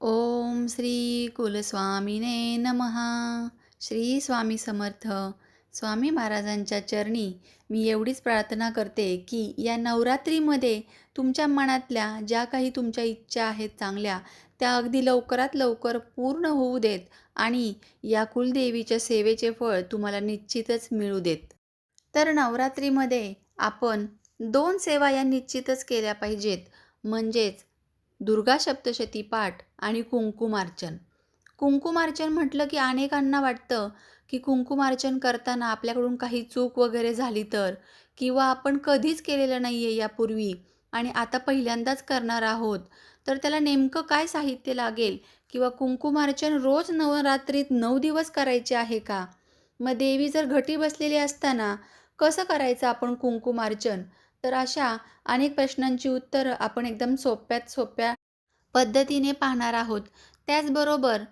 ओम श्री कुलस्वामीने नमः. श्री स्वामी समर्थ. स्वामी महाराजांच्या चरणी मी एवढीच प्रार्थना करते की या नवरात्रीमध्ये तुमच्या मनातल्या ज्या काही तुमच्या इच्छा आहेत चांगल्या त्या अगदी लवकरात लवकर पूर्ण होऊ देत आणि या कुलदेवीच्या सेवेचे फळ तुम्हाला निश्चितच मिळू देत. तर नवरात्रीमध्ये आपण दोन सेवा या निश्चितच केल्या पाहिजेत. म्हणजेच दुर्गा सप्तशती पाठ आणि कुंकुमार्चन. कुंकुमार्चन म्हटलं की अनेकांना वाटतं की कुंकुमार्चन करताना आपल्याकडून काही चूक वगैरे झाली तर किंवा आपण कधीच केलेलं नाही आहे यापूर्वी आणि आता पहिल्यांदाच करणार आहोत तर त्याला नेमकं काय साहित्य लागेल किंवा कुंकुमार्चन रोज नवरात्रीत नऊ दिवस करायचे आहे का? मग देवी जर घटी बसलेली असताना कसं करायचं आपण कुंकुमार्चन? तर अशा अनेक प्रश्नांची उत्तरं आपण एकदम सोप्यात सोप्या पद्धतीने पाहणार आहोत. त्याचबरोबर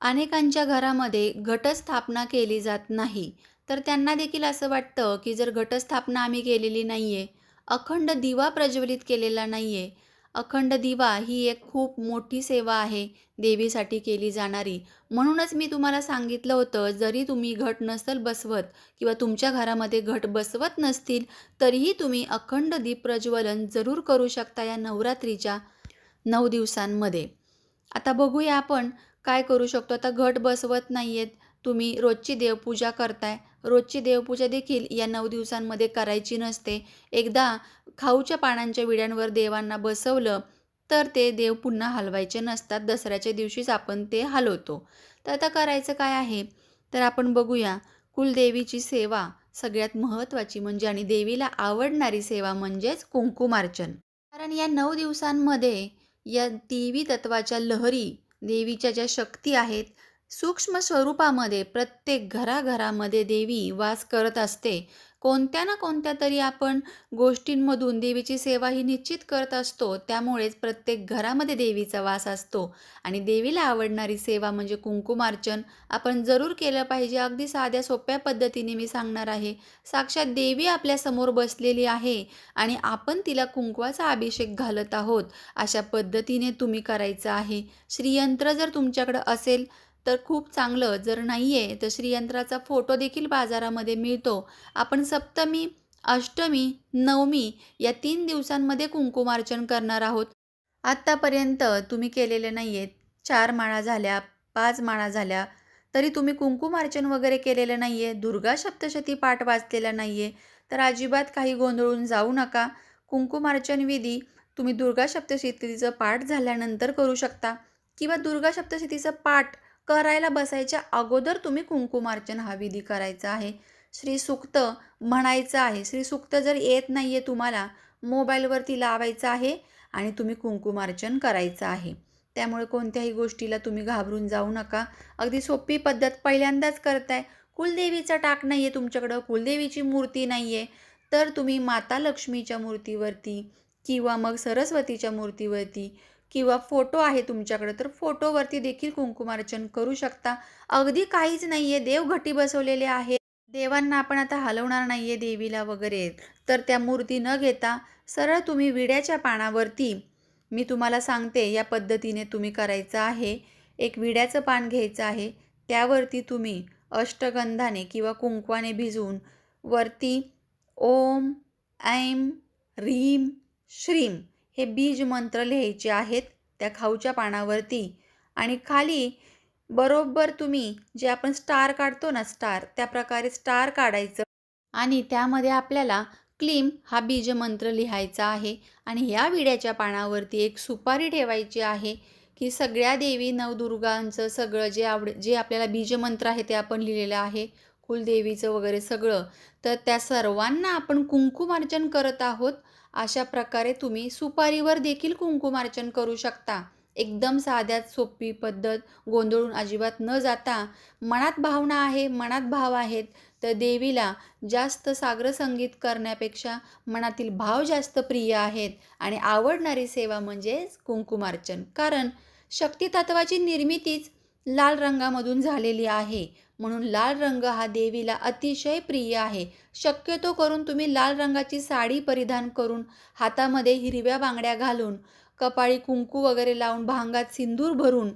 अनेकांच्या घरामध्ये घटस्थापना केली जात नाही. तर त्यांना देखील असं वाटतं की जर घटस्थापना आम्ही केलेली नाही आहे अखंड दिवा प्रज्वलित केलेला नाही आहे अखंड दिवा ही एक खूप मोठी सेवा आहे देवीसाठी केली जाणारी. म्हणूनच मी तुम्हाला सांगितलं होतं जरी तुम्ही घट नसल बसवत किंवा तुमच्या घरामध्ये घट बसवत नसतील तरीही तुम्ही अखंड दीप प्रज्वलन जरूर करू शकता या नवरात्रीच्या नऊ दिवसांमध्ये. आता बघूया आपण काय करू शकतो. आता घट बसवत नाही आहेत तुम्ही रोजची देवपूजा करताय रोजची देवपूजा देखील या नऊ दिवसांमध्ये करायची नसते. एकदा खाऊच्या पानांच्या विड्यांवर देवांना बसवलं तर ते देव पुन्हा हलवायचे नसतात. दसऱ्याच्या दिवशीच आपण ते हलवतो. तर आता करायचं काय आहे? तर आपण बघूया. कुलदेवीची सेवा सगळ्यात महत्त्वाची म्हणजे आणि देवीला आवडणारी सेवा म्हणजेच कुंकुमार्चन. कारण या नऊ दिवसांमध्ये या देवी तत्वाच्या लहरी देवीच्या ज्या शक्ती आहेत सूक्ष्म स्वरूपामध्ये प्रत्येक घराघरामध्ये देवी वास करत असते. कोणत्या ना कोणत्या तरी आपण गोष्टींमधून देवीची सेवा ही निश्चित करत असतो त्यामुळेच प्रत्येक घरामध्ये देवीचा वास असतो. आणि देवीला आवडणारी सेवा म्हणजे कुंकुमार्चन. आपण जरूर केलं पाहिजे. अगदी साध्या सोप्या पद्धतीने मी सांगणार आहे. साक्षात देवी आपल्यासमोर बसलेली आहे आणि आपण तिला कुंकवाचा अभिषेक घालत आहोत. अशा पद्धतीने तुम्ही करायचं आहे. श्रीयंत्र जर तुमच्याकडं असेल तर खूप चांगलं. जर नाही आहे तर श्रीयंत्राचा फोटो देखील बाजारामध्ये मिळतो. आपण सप्तमी अष्टमी नवमी या तीन दिवसांमध्ये कुंकुमार्चन करणार आहोत. आत्तापर्यंत तुम्ही केलेले नाही आहेत चार माळा झाल्या पाच माळा झाल्या तरी तुम्ही कुंकुमार्चन वगैरे केलेलं नाही आहे दुर्गा सप्तशती पाठ वाचलेला नाही आहे तर अजिबात काही गोंधळून जाऊ नका. कुंकुमार्चन विधी तुम्ही दुर्गा सप्तशतीचं पाठ झाल्यानंतर करू शकता. किंवा दुर्गा सप्तशतीचं पाठ करायला बसायच्या अगोदर तुम्ही कुंकुमार्चन हा विधी करायचा आहे. श्री सुक्त म्हणायचं आहे. श्री सुक्त जर येत नाही आहे तुम्हाला मोबाईलवरती लावायचं आहे आणि तुम्ही कुंकुमार्चन करायचं आहे. त्यामुळे कोणत्याही गोष्टीला तुम्ही घाबरून जाऊ नका. अगदी सोपी पद्धत पहिल्यांदाच करताय. कुलदेवीचा टाक नाही आहे तुमच्याकडं कुलदेवीची मूर्ती नाही आहे तर तुम्ही माता लक्ष्मीच्या मूर्तीवरती किंवा मग सरस्वतीच्या मूर्तीवरती किंवा फोटो आहे तुमच्याकडे तर फोटोवरती देखील कुंकुमार्चन करू शकता. अगदी काहीच नाही आहे देवघटी बसवलेले आहे देवांना आपण आता हलवणार नाही आहे देवीला वगैरे. तर त्या मूर्ती न घेता सरळ तुम्ही विड्याच्या पानावरती मी तुम्हाला सांगते या पद्धतीने तुम्ही करायचं आहे. एक विड्याचं पान घ्यायचं आहे. त्यावरती तुम्ही अष्टगंधाने किंवा कुंकवाने भिजवून वरती ओम ऐम रीम श्रीम हे बीज मंत्र लिहायचे आहेत त्या खाऊच्या पानावरती. आणि खाली बरोबर तुम्ही जे आपण स्टार काढतो ना स्टार त्या प्रकारे स्टार काढायचं. आणि त्यामध्ये आपल्याला क्लीम हा बीज मंत्र लिहायचा आहे. आणि ह्या विड्याच्या पानावरती एक सुपारी ठेवायची आहे की सगळ्या देवी नवदुर्गांचं सगळं जे आवड जे आपल्याला बीजमंत्र आहे ते आपण लिहिलेलं आहे. कुलदेवीचं वगैरे सगळं. तर त्या सर्वांना आपण कुंकुमार्चन करत आहोत. अशा प्रकारे तुम्ही सुपारीवर देखील कुंकुमार्चन करू शकता. एकदम साध्यात सोपी पद्धत गोंधळून अजिबात न जाता. मनात भावना आहे मनात भाव आहेत. तर देवीला जास्त सागर संगीत करण्यापेक्षा मनातील भाव जास्त प्रिय आहेत. आणि आवडणारी सेवा म्हणजेच कुंकुमार्चन कारण शक्तितत्वाची निर्मितीच लाल रंगामधून झालेली आहे. म्हणून लाल रंग हा देवीला अतिशय प्रिय आहे. शक्यतो करून तुम्ही लाल रंगाची साडी परिधान करून हातामध्ये हिरव्या बांगड्या घालून कपाळी कुंकू वगैरे लावून भांगात सिंदूर भरून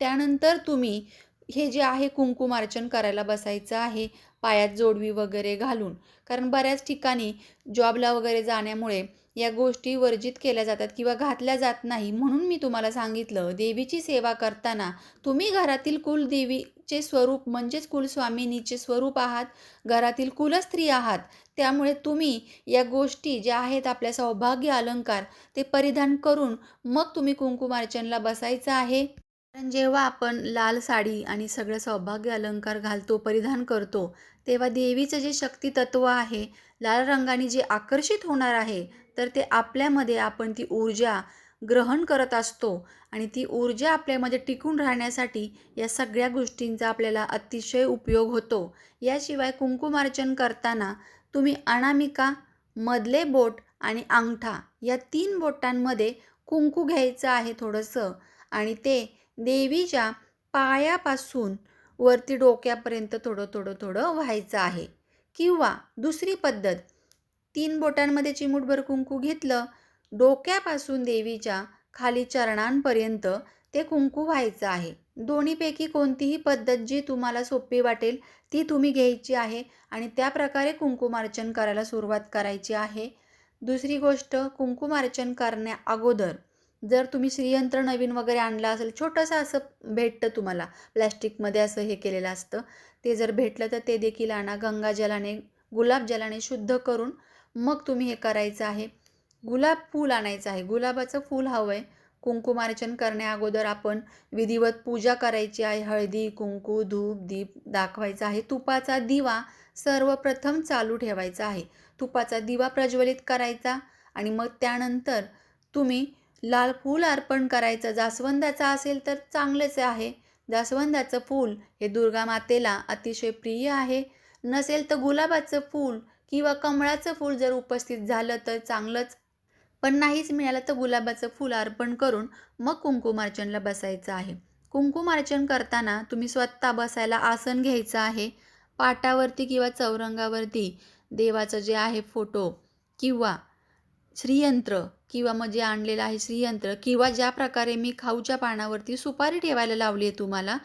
त्यानंतर तुम्ही हे जे आहे कुंकुमार्चन करायला बसायचं आहे पायात जोडवी वगैरे घालून. कारण बऱ्याच ठिकाणी जॉबला वगैरे जाण्यामुळे या गोष्टी वर्जित केल्या जातात किंवा घातल्या जात नाही म्हणून मी तुम्हाला सांगितलं. देवीची सेवा करताना तुम्ही घरातील कुलदेवीचे स्वरूप म्हणजेच कुलस्वामिनीचे स्वरूप आहात घरातील कुलस्त्री आहात त्यामुळे तुम्ही या गोष्टी ज्या आहेत आपल्या सौभाग्य अलंकार ते परिधान करून मग तुम्ही कुंकुमार्चनला बसायचं आहे. कारण जेव्हा आपण लाल साडी आणि सगळं सौभाग्य अलंकार घालतो परिधान करतो तेव्हा देवीचं जे शक्ती तत्व आहे लाल रंगाने जे आकर्षित होणार आहे तर ते आपल्यामध्ये आपण ती ऊर्जा ग्रहण करत असतो आणि ती ऊर्जा आपल्यामध्ये टिकून राहण्यासाठी या सगळ्या गोष्टींचा आपल्याला अतिशय उपयोग होतो. याशिवाय कुंकुमार्चन करताना तुम्ही अनामिका मधले बोट आणि अंगठा या तीन बोटांमध्ये कुंकू घ्यायचं आहे थोडंसं आणि ते देवीच्या पायापासून वरती डोक्यापर्यंत थोडं थोडं थोडं व्हायचं आहे. किंवा दुसरी पद्धत. तीन बोटांमध्ये चिमूटभर कुंकू घेतलं डोक्यापासून देवीच्या खाली चरणांपर्यंत ते कुंकू व्हायचं आहे. दोन्हीपैकी कोणतीही पद्धत जी तुम्हाला सोपी वाटेल ती तुम्ही घ्यायची आहे आणि त्या प्रकारे कुंकुमार्चन करायला सुरुवात करायची आहे. दुसरी गोष्ट कुंकुमार्चन करण्या अगोदर जर तुम्ही श्रीयंत्र नवीन वगैरे आणला असेल छोटंसं असं भेटतं तुम्हाला. प्लॅस्टिकमध्ये असं हे केलेलं असतं. ते जर भेटलं तर ते देखील आणा. गंगाजलाने गुलाबजलाने शुद्ध करून मग तुम्ही हे करायचं आहे. गुलाब फूल आणायचं आहे. गुलाबाचं फूल हवं आहे कुंकुमार्चन करण्या अगोदर आपण विधिवत पूजा करायची आहे. हळदी कुंकू धूप दीप दाखवायचा आहे. तुपाचा दिवा सर्वप्रथम चालू ठेवायचा आहे. तुपाचा दिवा प्रज्वलित करायचा आणि मग त्यानंतर तुम्ही लाल फूल अर्पण करायचं. जास्वंदाचं असेल तर चांगलेच आहे. जास्वंदाचं फूल हे दुर्गा मातेला अतिशय प्रिय आहे. नसेल तर गुलाबाचं फूल किंवा कमळाचं फूल जर उपस्थित झालं तर चांगलंच. पण नाहीच मिळालं तर गुलाबाचं फूल अर्पण करून मग कुंकुमार्चनला बसायचं आहे. कुंकुमार्चन करताना तुम्ही स्वतः बसायला आसन घ्यायचं आहे. पाटावरती किंवा चौरंगावरती देवाचं जे आहे फोटो किंवा श्रीयंत्र किंवा मग जे आणलेलं आहे श्रीयंत्र किंवा ज्या प्रकारे मी खाऊच्या पानावरती सुपारी ठेवायला लावली आहे तुम्हाला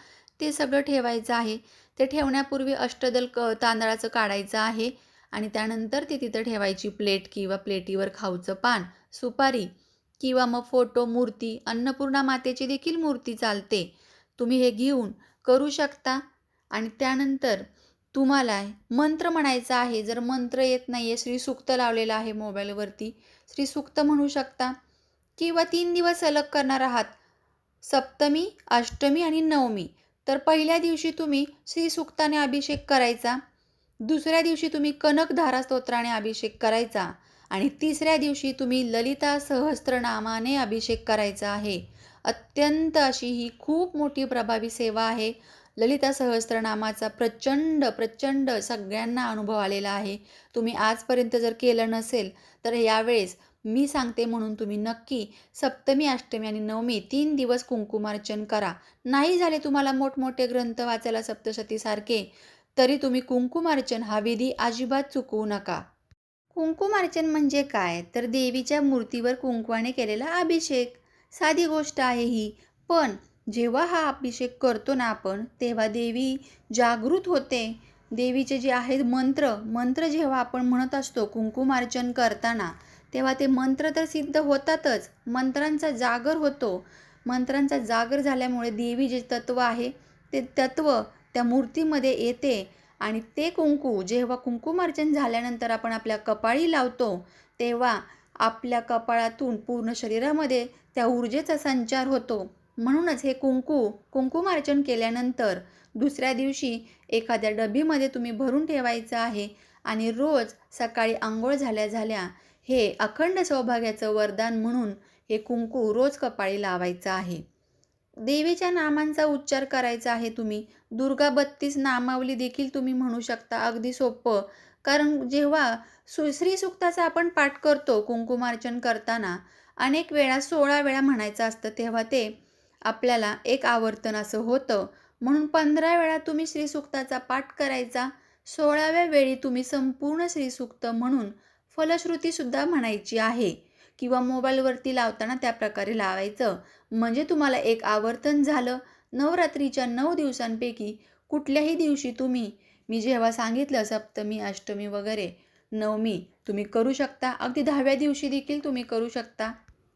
ते सगळं ठेवायचं आहे. ते ठेवण्यापूर्वी अष्टदल क तांदळाचं काढायचं आहे आणि त्यानंतर ते तिथं ठेवायची प्लेट किंवा प्लेटीवर खाऊचं पान सुपारी किंवा मग फोटो मूर्ती अन्नपूर्णा मातेची देखील मूर्ती चालते. तुम्ही हे घेऊन करू शकता आणि त्यानंतर तुम्हाला मंत्र म्हणायचा आहे. जर मंत्र येत नाही आहे श्रीसुक्त लावलेलं आहे मोबाईलवरती. श्रीसुक्त म्हणू शकता. किंवा तीन दिवस सलग करणार आहात. सप्तमी अष्टमी आणि नवमी. तर पहिल्या दिवशी तुम्ही श्रीसुक्ताने अभिषेक करायचा. दुसऱ्या दिवशी तुम्ही कनकधारा स्तोत्राने अभिषेक करायचा. आणि तिसऱ्या दिवशी तुम्ही ललिता सहस्त्रनामाने अभिषेक करायचा आहे. अत्यंत अशी ही खूप मोठी प्रभावी सेवा आहे. ललिता सहस्त्रनामाचा प्रचंड प्रचंड सगळ्यांना अनुभव आलेला आहे. तुम्ही आजपर्यंत जर केलं नसेल तर यावेळेस मी सांगते म्हणून तुम्ही नक्की सप्तमी अष्टमी आणि नवमी तीन दिवस कुंकुमार्चन करा. नाही झाले तुम्हाला मोठमोठे ग्रंथ वाचायला सप्तशतीसारखे तरी तुम्ही कुंकुमार्चन हा विधी अजिबात चुकवू नका. कुंकुमार्चन म्हणजे काय? तर देवीच्या मूर्तीवर कुंकवाने केलेला अभिषेक. साधी गोष्ट आहे ही. पण जेव्हा हा अभिषेक करतो ना आपण तेव्हा देवी जागृत होते. देवीचे जे आहेत मंत्र मंत्र जेव्हा आपण म्हणत असतो कुंकुमार्चन करताना तेव्हा ते मंत्र तर सिद्ध होतातच. मंत्रांचा जागर होतो. मंत्रांचा जागर झाल्यामुळे देवी जे तत्व आहे ते तत्व त्या मूर्तीमध्ये येते. आणि ते कुंकू जेव्हा कुंकुमार्चन झाल्यानंतर आपण आपल्या कपाळी लावतो तेव्हा आपल्या कपाळातून पूर्ण शरीरामध्ये त्या ऊर्जेचा संचार होतो. म्हणूनच हे कुंकू कुंकुमार्चन केल्यानंतर दुसऱ्या दिवशी एखाद्या डबीमध्ये तुम्ही भरून ठेवायचं आहे आणि रोज सकाळी आंघोळ झाल्या झाल्या हे अखंड सौभाग्याचं वरदान म्हणून हे कुंकू रोज कपाळी लावायचं आहे. देवीच्या नामांचा उच्चार करायचा आहे तुम्ही. दुर्गा बत्तीस नामावली देखील तुम्ही म्हणू शकता अगदी सोपं. कारण जेव्हा सु श्रीसुक्ताचा आपण पाठ करतो कुंकुमार्चन करताना अनेक वेळा सोळा वेळा म्हणायचं असतं तेव्हा ते आपल्याला एक आवर्तन असं होतं. म्हणून पंधरा वेळा तुम्ही श्रीसुक्ताचा पाठ करायचा. सोळाव्या वेळी तुम्ही संपूर्ण श्रीसुक्त म्हणून फलश्रुतीसुद्धा म्हणायची आहे. किंवा मोबाईलवरती लावताना त्या प्रकारे लावायचं. म्हणजे तुम्हाला एक आवर्तन झालं. नवरात्रीच्या नऊ दिवसांपैकी कुठल्याही दिवशी तुम्ही मी जेव्हा सांगितलं सप्तमी अष्टमी वगैरे नवमी तुम्ही करू शकता. अगदी दहाव्या दिवशी देखील तुम्ही करू शकता.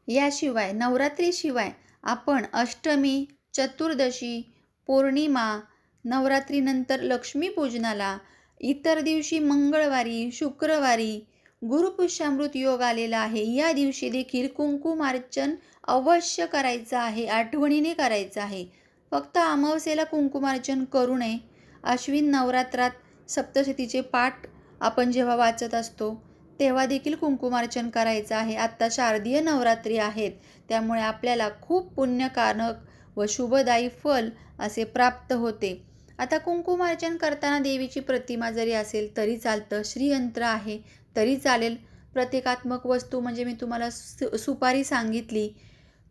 याशिवाय नवरात्रीशिवाय आपण अष्टमी चतुर्दशी पौर्णिमा नवरात्रीनंतर लक्ष्मीपूजनाला इतर दिवशी मंगळवारी शुक्रवारी गुरुपुष्यामृत योग आलेला आहे. या दिवशी देखील कुंकुमार्चन अवश्य करायचं आहे आठवणीने करायचं आहे. फक्त अमावस्येला कुंकुमार्चन करू नये. अश्विन नवरात्रात सप्तशतीचे पाठ आपण जेव्हा वाचत असतो तेव्हा देखील कुंकुमार्चन करायचं आहे. आत्ता शारदीय नवरात्री आहेत. त्यामुळे आपल्याला खूप पुण्यकारक व शुभदायी फल असे प्राप्त होते. आता कुंकुमार्चन करताना देवीची प्रतिमा जरी असेल तरी चालतं. श्रीयंत्र आहे तरी चालेल. प्रतिकात्मक वस्तू म्हणजे मी तुम्हाला सु सुपारी सांगितली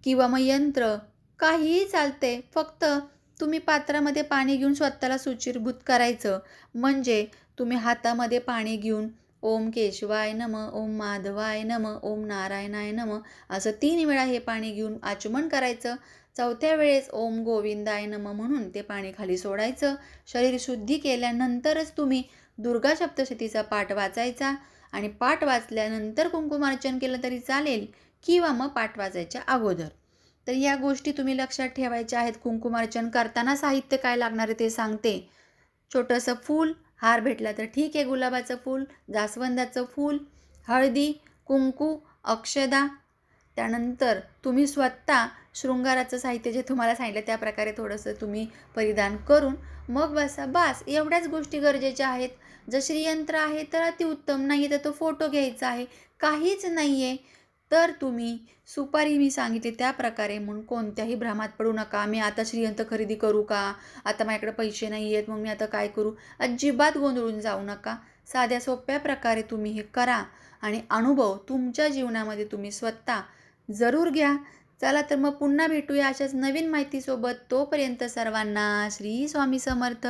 किंवा मग यंत्र काहीही चालते. फक्त तुम्ही पात्रामध्ये पाणी घेऊन स्वतःला सुचिरभूत करायचं. म्हणजे तुम्ही हातामध्ये पाणी घेऊन ओम केशवाय नम ओम माधवाय नम ओम नारायणाय नम. असं तीन वेळा हे पाणी घेऊन आचमन करायचं. चौथ्या वेळेस ओम गोविंदाय नम म्हणून ते पाणी खाली सोडायचं. शरीर शुद्धी केल्यानंतरच तुम्ही दुर्गा सप्तशतीचा पाठ वाचायचा आणि पाठ वाचल्यानंतर कुंकुमार्चन केलं तरी चालेल किंवा मग पाठ वाचायच्या अगोदर. तर या गोष्टी तुम्ही लक्षात ठेवायच्या आहेत. कुंकुमार्चन करताना साहित्य काय लागणार आहे ते सांगते. छोटंसं फूल हार भेटला तर ठीक आहे गुलाबाचं फूल जास्वंदाचं फूल हळदी कुंकू अक्षदा. त्यानंतर तुम्ही स्वतः शृंगाराचं साहित्य जे तुम्हाला सांगितलं त्या प्रकारे थोडंसं तुम्ही परिधान करून मग बसा बास. एवढ्याच गोष्टी गरजेच्या आहेत. जर श्रीयंत्र आहे तर अतिउत्तम नाही तर तो फोटो घ्यायचा आहे. काहीच नाही आहे तर तुम्ही सुपारी मी सांगितली त्याप्रकारे म्हणून कोणत्याही भ्रमात पडू नका. मी आता श्रीयंत खरेदी करू का? आता माझ्याकडे पैसे नाही आहेत मग मी आता काय करू? अजिबात गोंधळून जाऊ नका. साध्या सोप्या प्रकारे तुम्ही हे करा आणि अनुभव तुमच्या जीवनामध्ये तुम्ही स्वतः जरूर घ्या. चला तर मग पुन्हा भेटूया अशाच नवीन माहितीसोबत. तोपर्यंत सर्वांना श्री स्वामी समर्थ.